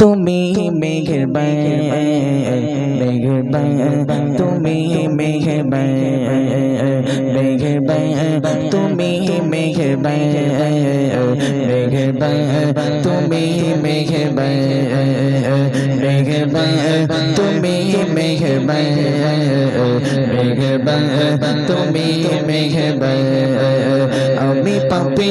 তুমি মেঘরবান মেঘরবান তুমি মেঘরবান মেঘরবান তুমি মেঘরবান মেঘরবান তুমি মেঘরবান মেঘরবান তুমি মেঘরবান মেঘরবান তুমি মেঘরবান আমি পাপি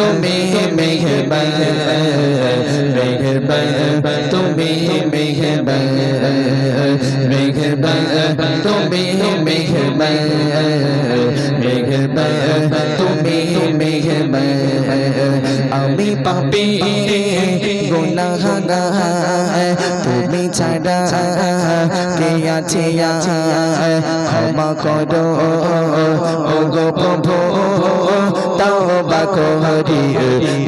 তুমি মেঘবান মেঘবান তুমি মেঘবান মেঘবান তুমি মেঘবান মেঘবান তুমি মেঘবান আমি পাপি, গুনাহগার। তুমি ছাড়া কে আছে ক্ষমা করো ও গো প্রভু। তওবা করি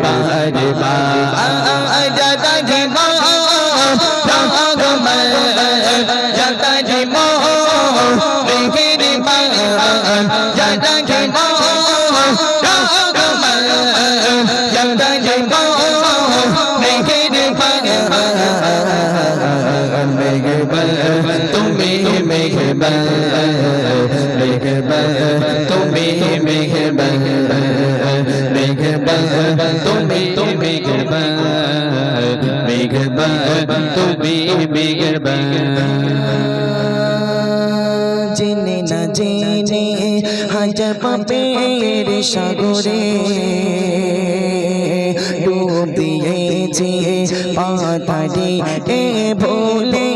বারে বারে জাদা জীব রগম জাদা জীব মেঘের বান জাদা জীব রগম জাদা জীব মেঘের বান মেঘবান তুমি মেঘবান মেঘবান তুমি মেঘবান জেনে না জেনে হাজার পাপের সাগরে ডুব দিয়েছে পাতারি এ ভোলে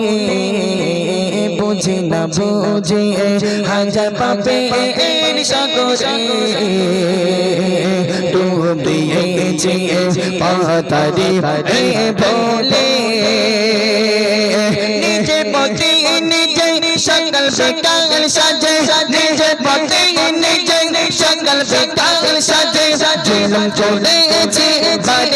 বুঝে না বুঝে হাজার পাপের সাগরে ডুব দিয়েছে পাতারি এ ভোলে বেকাল সাজে নিজে পতি নিজে সকল বেকাল সাজে জুলুম চলেছে বারে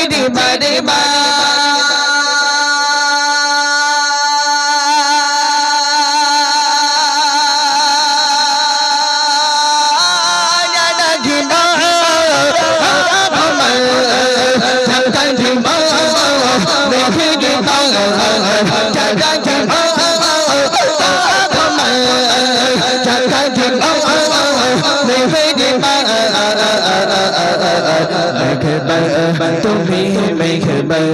তুমি মেঘবান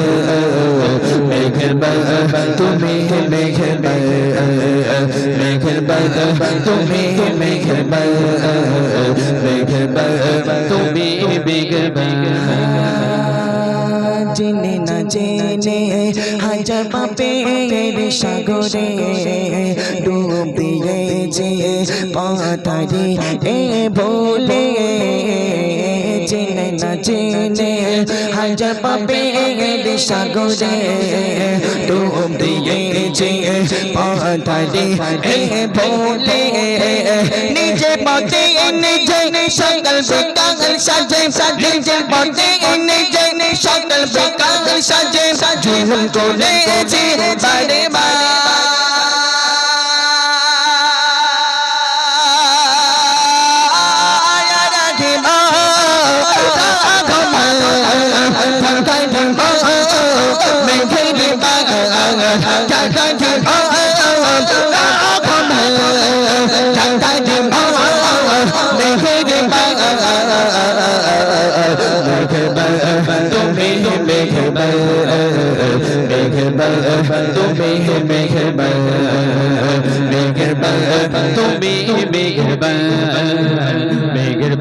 মেঘবান তুমি মেঘবান মেঘবান তুমি মেঘবান সাগরে ডুব দিয়েছে পাতারি এ বলে জেনে না জেনে হাজার পাপের সাগরে ডুব দিয়েছে। পাতারি এ বলে, নিজে পথে নিজে সকল বিকাল সাজে সাজে নিজে পথে নিজে সকল বিকাল সাজে। জুলুম করেছে বারে। তুমি মেঘবার মেঘবার তুমি মেঘবার মেঘবার তুমি মেঘবার